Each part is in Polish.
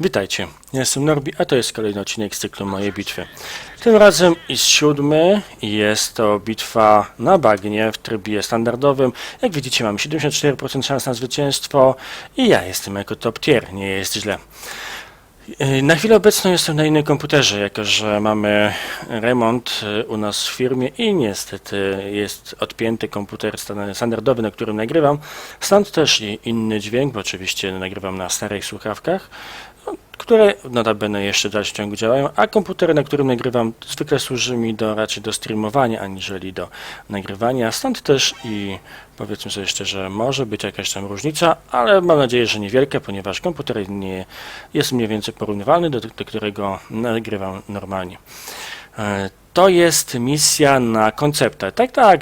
Witajcie, ja jestem Norbi, a to jest kolejny odcinek z cyklu Moje Bitwy. Tym razem jest siódmy i jest to bitwa na bagnie w trybie standardowym. Jak widzicie mamy 74% szans na zwycięstwo i ja jestem jako top tier, nie jest źle. Yy, Na chwilę obecną jestem na innym komputerze, jako że mamy remont yy, u nas w firmie i niestety jest odpięty komputer stan- standardowy, na którym nagrywam. Stąd też inny dźwięk, bo oczywiście nagrywam na starych słuchawkach, no, które notabene jeszcze w dalszym ciągu działają, a komputer, na którym nagrywam, zwykle służy mi do, raczej do streamowania, aniżeli do nagrywania. Stąd też i powiedzmy sobie szczerze, może być jakaś tam różnica, ale mam nadzieję, że niewielka, ponieważ komputer nie jest mniej więcej porównywalny do, do którego nagrywam normalnie. To jest misja na konceptę. Tak, tak,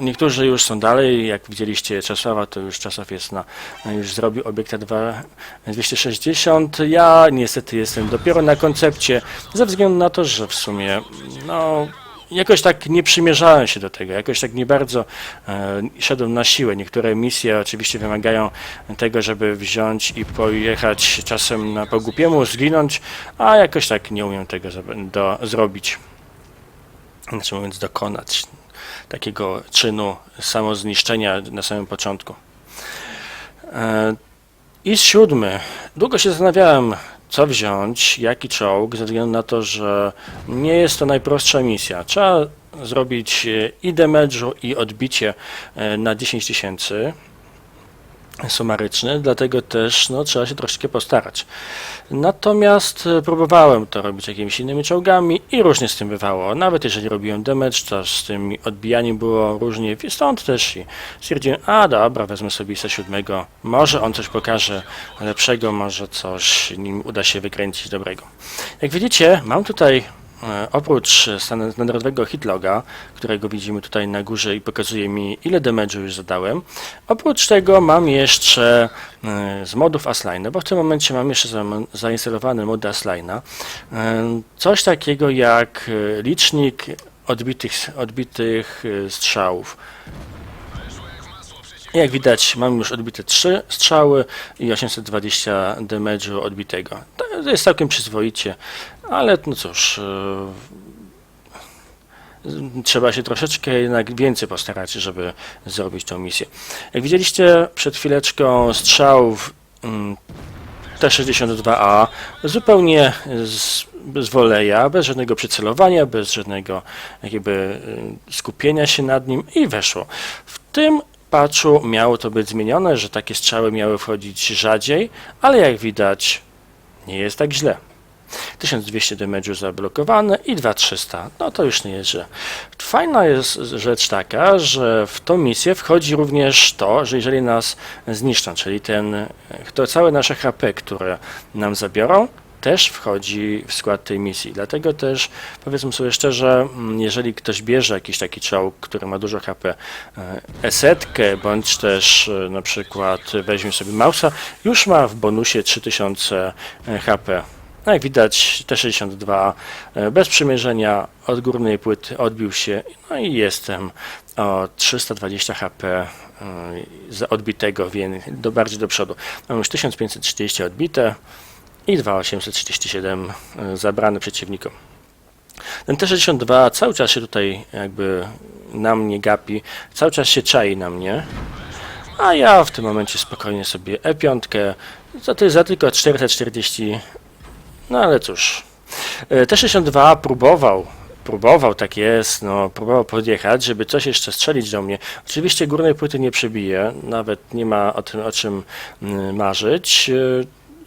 niektórzy już są dalej, jak widzieliście Czesława, to już Czesław jest na, już zrobił obiekta 2 260. Ja niestety jestem dopiero na koncepcie, ze względu na to, że w sumie, no, jakoś tak nie przymierzałem się do tego, jakoś tak nie bardzo e, szedłem na siłę. Niektóre misje oczywiście wymagają tego, żeby wziąć i pojechać czasem na pogłupiemu, zginąć, a jakoś tak nie umiem tego do, zrobić. Znaczy mówiąc, dokonać takiego czynu samozniszczenia na samym początku. E, I siódmy. Długo się zastanawiałem, co wziąć, jaki czołg, ze względu na to, że nie jest to najprostsza misja. Trzeba zrobić e, i damage'u, i odbicie e, na 10 tysięcy sumaryczny, dlatego też no, trzeba się troszeczkę postarać. Natomiast e, próbowałem to robić jakimiś innymi czołgami i różnie z tym bywało. Nawet jeżeli robiłem damage, to z tym odbijaniem było różnie, stąd też i stwierdziłem, a dobra, wezmę sobie ISA 7, może on coś pokaże lepszego, może coś nim uda się wykręcić dobrego. Jak widzicie, mam tutaj oprócz stan- standardowego hitloga, którego widzimy tutaj na górze i pokazuje mi ile damage'u już zadałem, oprócz tego mam jeszcze e, z modów Asline'a, bo w tym momencie mam jeszcze zainstalowany mod Asline'a, e, coś takiego jak e, licznik odbitych, odbitych e, strzałów. Jak widać, mam już odbite 3 strzały i 820 damage'u odbitego. To jest całkiem przyzwoicie, ale no cóż, e, trzeba się troszeczkę jednak więcej postarać, żeby zrobić tą misję. Jak widzieliście przed chwileczką strzałów mm, T-62A zupełnie z, bez woleja, bez żadnego przycelowania, bez żadnego jakby y, skupienia się nad nim i weszło. W tym patchu miało to być zmienione, że takie strzały miały wchodzić rzadziej, ale jak widać nie jest tak źle. 1200 damage'u zablokowane i 2300. No to już nie jest źle. Fajna jest rzecz taka, że w tą misję wchodzi również to, że jeżeli nas zniszczą, czyli ten, to całe nasze HP, które nam zabiorą, też wchodzi w skład tej misji. Dlatego też powiedzmy sobie szczerze, mm, jeżeli ktoś bierze jakiś taki czołg, który ma dużo HP, e, esetkę, bądź też e, na przykład weźmie sobie Mausa, już ma w bonusie 3000 HP. No jak widać T62 e, bez przymierzenia od górnej płyty odbił się, no i jestem o 320 HP e, za odbitego, więc do, bardziej do przodu. Mam już 1530 odbite i 2837 e, zabrane przeciwnikom. Ten T62 cały czas się tutaj jakby na mnie gapi, cały czas się czai na mnie, a ja w tym momencie spokojnie sobie E5, za, ty- za tylko 440 no ale cóż. E, T62 próbował, próbował, tak jest, no, próbował podjechać, żeby coś jeszcze strzelić do mnie. Oczywiście górnej płyty nie przebije, nawet nie ma o tym o czym mm, marzyć.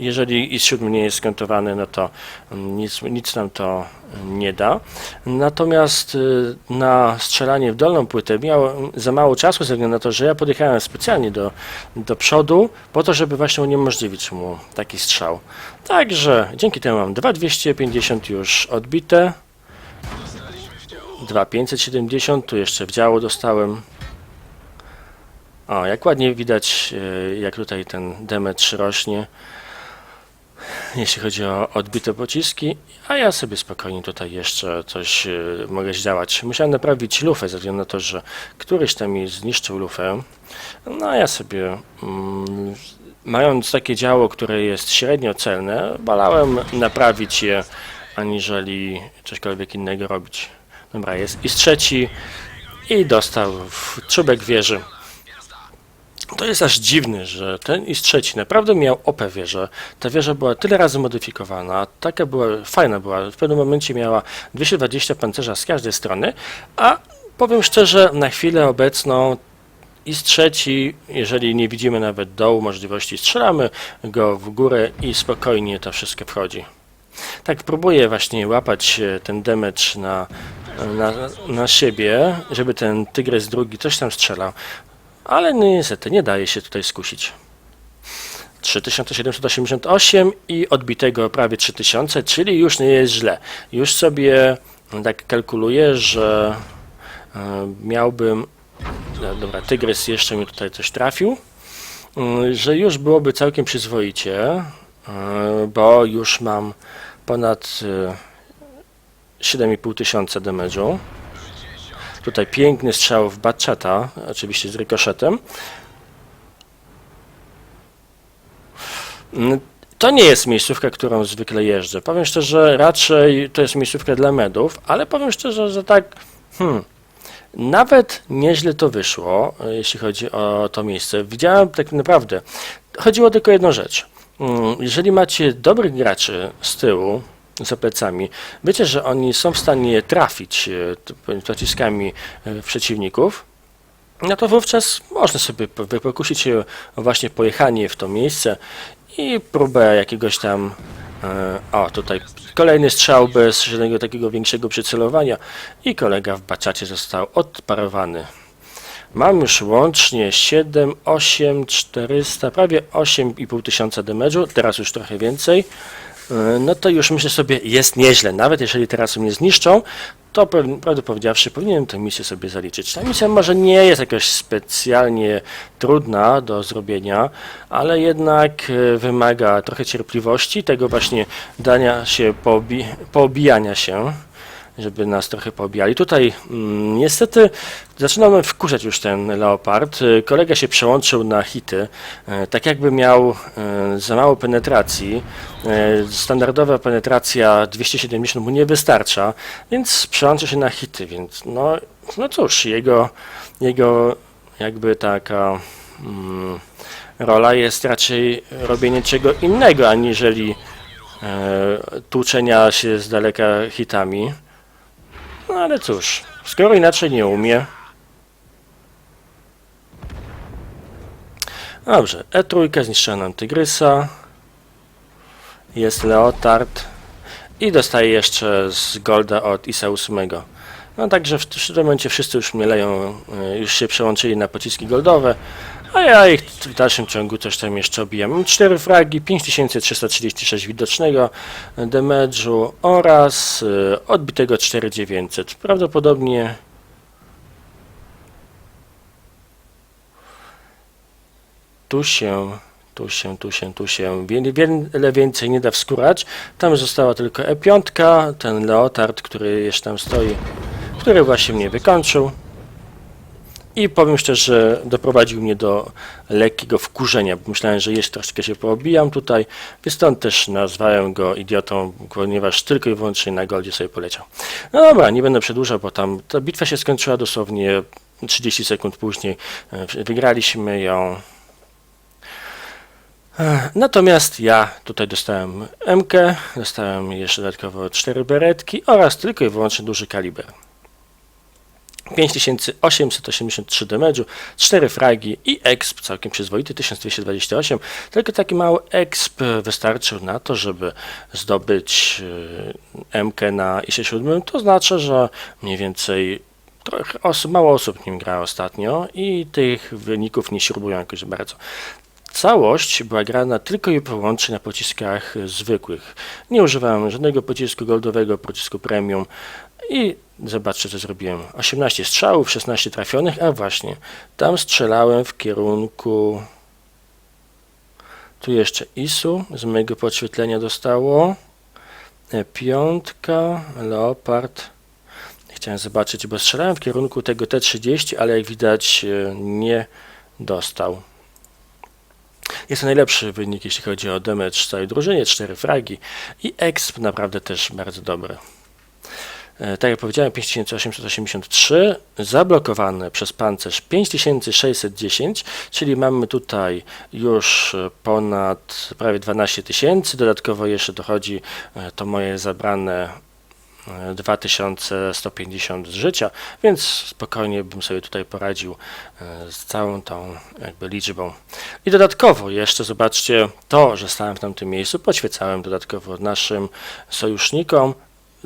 Jeżeli IS-7 nie jest skontowany, no to nic, nic nam to nie da. Natomiast y, na strzelanie w dolną płytę miało za mało czasu, ze względu na to, że ja podjechałem specjalnie do, do przodu, po to, żeby właśnie uniemożliwić mu taki strzał. Także dzięki temu mam 2250 już odbite. 2570, tu jeszcze w działo dostałem. O, jak ładnie widać, y, jak tutaj ten damage rośnie, jeśli chodzi o odbite pociski, a ja sobie spokojnie tutaj jeszcze coś y, mogę zdziałać. Musiałem naprawić lufę, ze względu na to, że któryś tam mi zniszczył lufę. No a ja sobie mm, mając takie działo, które jest średnio celne, wolałem naprawić je, aniżeli cośkolwiek innego robić. Dobra, jest i z trzeci i dostał w czubek wieży. To jest aż dziwne, że ten i trzeci naprawdę miał OP wieżę. Ta wieża była tyle razy modyfikowana, taka była, fajna była, w pewnym momencie miała 220 pancerza z każdej strony, a powiem szczerze, na chwilę obecną i trzeci, jeżeli nie widzimy nawet dołu możliwości, strzelamy go w górę i spokojnie to wszystko wchodzi. Tak próbuję właśnie łapać e, ten damage na, na, na siebie, żeby ten tygrys drugi coś tam strzelał, ale niestety nie daje się tutaj skusić. 3788 i odbitego prawie 3000, czyli już nie jest źle. Już sobie tak kalkuluję, że e, miałbym no, Dobra, tygrys jeszcze mi tutaj coś trafił. Mm, Że już byłoby całkiem przyzwoicie, e, bo już mam ponad e, 7,5 tysiąca damage'u. Tutaj piękny strzał w Batchata, oczywiście z rykoszetem. Mm, To nie jest miejscówka, którą zwykle jeżdżę. Powiem szczerze, raczej to jest miejscówka dla medów, ale powiem szczerze, że tak, hmm, nawet nieźle to wyszło, e, jeśli chodzi o to miejsce. Widziałem tak naprawdę, chodziło tylko o jedną rzecz. Mm, Jeżeli macie dobrych graczy z tyłu, za plecami, wiecie, że oni są w stanie trafić e, pociskami e, przeciwników, no to wówczas można sobie pokusić się właśnie pojechanie w to miejsce i próbę jakiegoś tam. e, O, tutaj kolejny strzał bez żadnego takiego większego przycelowania i kolega w baczacie został odparowany. Mam już łącznie 7, 8, 400, prawie 8,5 tysiąca damage'u, teraz już trochę więcej. E, No to już myślę sobie, jest nieźle. Nawet jeżeli teraz mnie zniszczą, to prawdę powiedziawszy, powinienem tę misję sobie zaliczyć. Ta misja może nie jest jakoś specjalnie trudna do zrobienia, ale jednak e, wymaga trochę cierpliwości, tego właśnie dania się, poobi- poobijania się żeby nas trochę pobijali. Tutaj mm, niestety zaczynamy wkurzać już ten Leopard. Y, Kolega się przełączył na hity, e, tak jakby miał e, za mało penetracji. Standardowa penetracja 270 mu nie wystarcza, więc przełączył się na hity, więc no, no cóż, jego, jego jakby taka mm, rola jest raczej robienie czego innego, aniżeli e, tłuczenia się z daleka hitami. Ale cóż, skoro inaczej nie umie. Dobrze, E3 zniszczyła nam Tygrysa. Jest Leotard. I dostaje jeszcze z Golda od Isa 8. No także w, tym momencie wszyscy już mnie leją, y, już się przełączyli na pociski goldowe, a ja ich w dalszym ciągu coś tam jeszcze obijam. Mam 4 fragi, 5336 widocznego damage'u oraz y, odbitego 4900. Prawdopodobnie tu się, tu się, tu się, tu się wiele, więcej nie da wskórać. Tam została tylko E5, ten Leotard, który jeszcze tam stoi, który właśnie mnie wykończył. I powiem szczerze, doprowadził mnie do lekkiego wkurzenia, bo myślałem, że jeszcze troszeczkę się poobijam tutaj, więc stąd też nazwałem go idiotą, ponieważ tylko i wyłącznie na goldzie sobie poleciał. No dobra, nie będę przedłużał, bo tam ta bitwa się skończyła dosłownie 30 sekund później. E, Wygraliśmy ją. E, Natomiast ja tutaj dostałem MK, dostałem jeszcze dodatkowo 4 beretki oraz tylko i wyłącznie duży kaliber. 5883 damage'u, 4 fragi i exp całkiem przyzwoity 1228. Tylko taki mały exp wystarczył na to, żeby zdobyć e, MK na ISie 7. To znaczy, że mniej więcej trochę osób, mało osób nim gra ostatnio i tych wyników nie śrubują jakoś bardzo. Całość była grana tylko i wyłącznie na pociskach zwykłych. Nie używałem żadnego pocisku goldowego, pocisku premium i zobaczcie co zrobiłem. 18 strzałów, 16 trafionych, a właśnie tam strzelałem w kierunku tu jeszcze ISU z mojego podświetlenia dostało. E, Piątka, Leopard. Chciałem zobaczyć, bo strzelałem w kierunku tego T30, ale jak widać e, nie dostał. Jest to najlepszy wynik, jeśli chodzi o damage całej drużynie, 4 fragi i exp naprawdę też bardzo dobry. E, Tak jak powiedziałem, 5883, zablokowane przez pancerz 5610, czyli mamy tutaj już e, ponad prawie 12 tysięcy. Dodatkowo jeszcze dochodzi e, to moje zabrane e, 2150 z życia, więc spokojnie bym sobie tutaj poradził e, z całą tą jakby liczbą. I dodatkowo jeszcze zobaczcie to, że stałem w tamtym miejscu, poświecałem dodatkowo naszym sojusznikom,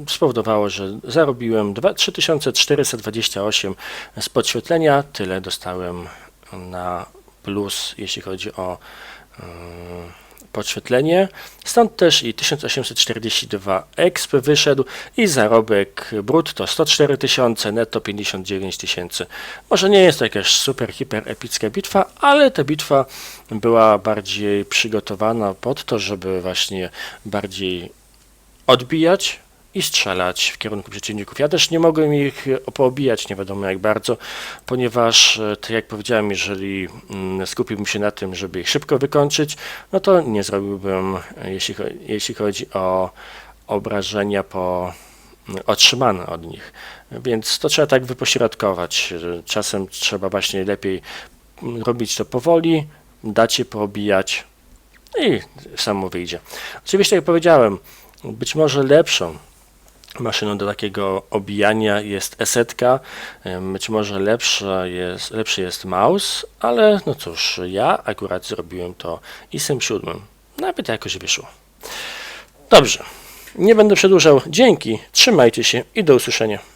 spowodowało, że zarobiłem dwa- 3428 z podświetlenia. Tyle dostałem na plus, jeśli chodzi o yy, podświetlenie. Stąd też i 1842 exp wyszedł i zarobek brutto 104 tysiące, netto 59 tysięcy. Może nie jest to jakaś super, hiper epicka bitwa, ale ta bitwa była bardziej przygotowana pod to, żeby właśnie bardziej odbijać i strzelać w kierunku przeciwników. Ja też nie mogłem ich e, poobijać nie wiadomo jak bardzo, ponieważ, e, tak jak powiedziałem, jeżeli mm, skupiłbym się na tym, żeby ich szybko wykończyć, no to nie zrobiłbym, e, jeśli, jeśli chodzi o obrażenia po mm, otrzymane od nich. Więc to trzeba tak wypośrodkować. Czasem trzeba właśnie lepiej mm, robić to powoli, dać się poobijać i samo wyjdzie. Oczywiście, jak powiedziałem, być może lepszą maszyną do takiego obijania jest esetka, być może lepsza jest, lepszy jest mouse, ale no cóż, ja akurat zrobiłem to ISem 7. Nawet jakoś wyszło. Dobrze, nie będę przedłużał. Dzięki, trzymajcie się i do usłyszenia.